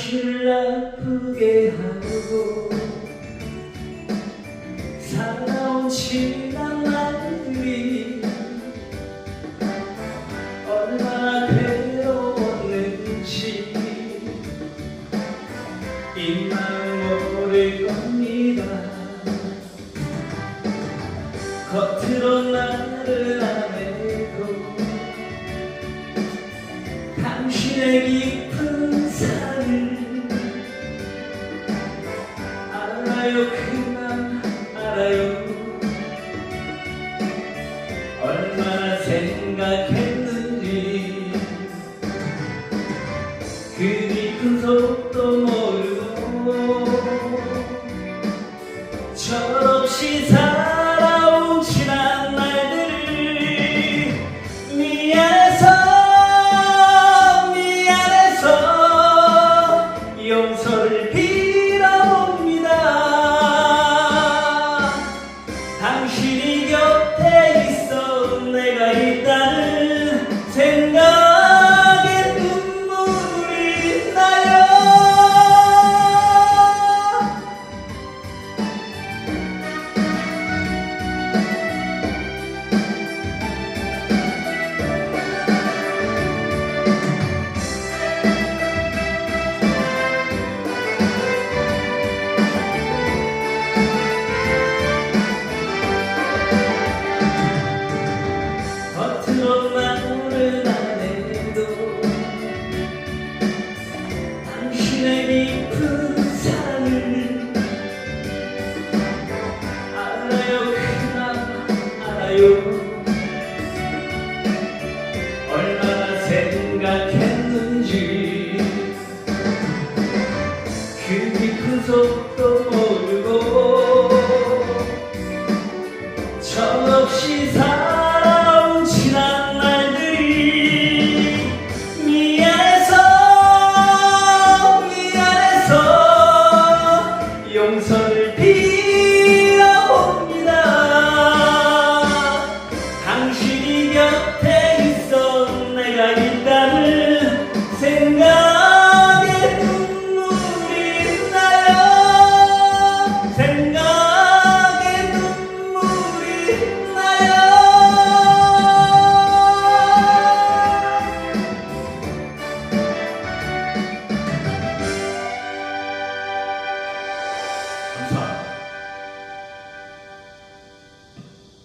기쁘게 하고 살아온 지난 날들이 얼마나 괴로웠는지 이 마음 모를 겁니다. 겉으로 나를 안 해도 당신의 깊 알아요 그만 알아요. 얼마나 생각했는지. 그 깊은 속도 모 겉으로 말은 안 해도 당신의 깊은 사랑을 알아요 그만 알아요. 얼마나 생각했는지 그 깊은 속도